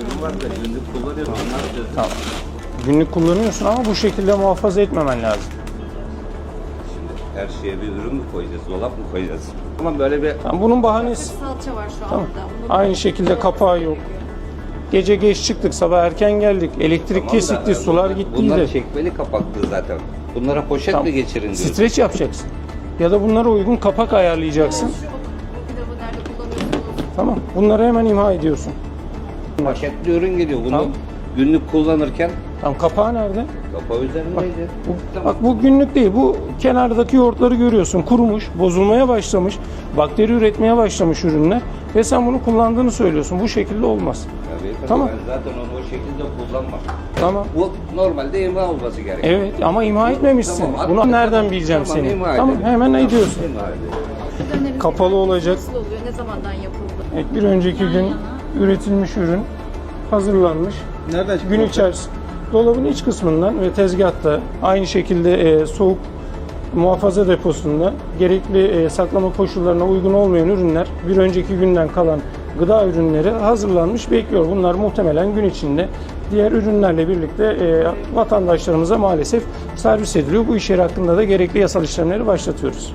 ürün var da günlük kullanıyorum. Da Tamam. Günlük kullanıyorsun ama bu şekilde muhafaza etmemen lazım. her şeye bir ürün mü koyacağız, dolap mı koyacağız? Ama böyle bir Tamam, bunun bahanesi Salça var şu an Tamam. Bunu Aynı şekilde kapağı yok. Gece geç çıktık, sabah erken geldik. Elektrik Tamam da, kesikti, sular bunlar- gittiydi. Bunlar çekmeli kapaklı zaten. Bunlara poşet Tamam. mi geçirin diyorsun? Streç yapacaksın. Ya da bunlara uygun kapak ayarlayacaksın. Tamam. Bunları hemen imha ediyorsun. Paketli ürün geliyor. Bunu Tamam. günlük kullanırken Tamam kapağı nerede? kapağı üzerindeydi. Bu, bak bu günlük değil. Bu kenardaki yoğurtları görüyorsun. Kurumuş, bozulmaya başlamış, bakteri üretmeye başlamış ürünler ve sen bunu kullandığını söylüyorsun. Bu şekilde olmaz. Ya beyefendi, Tamam. Ben zaten onu o şekilde kullanmam. Tamam. Bu normalde imha olması gerekiyor. Evet ama imha etmemişsin. Tamam, Bunu nereden bileceğim tamam, seni? imha Tamam edelim. hemen Tamam, ediyorsun. imha edelim. Şu dönemin Kapalı olacak. Nasıl oluyor? Ne zamandan yapıldı? Evet, bir önceki gün üretilmiş ürün hazırlanmış. Nereden çıktı? Gün içerisinde dolabın iç kısmından ve tezgahta aynı şekilde e, soğuk muhafaza deposunda gerekli e, saklama koşullarına uygun olmayan ürünler bir önceki günden kalan gıda ürünleri hazırlanmış bekliyor. Bunlar muhtemelen gün içinde diğer ürünlerle birlikte e, vatandaşlarımıza maalesef servis ediliyor. Bu iş yeri hakkında da gerekli yasal işlemleri başlatıyoruz.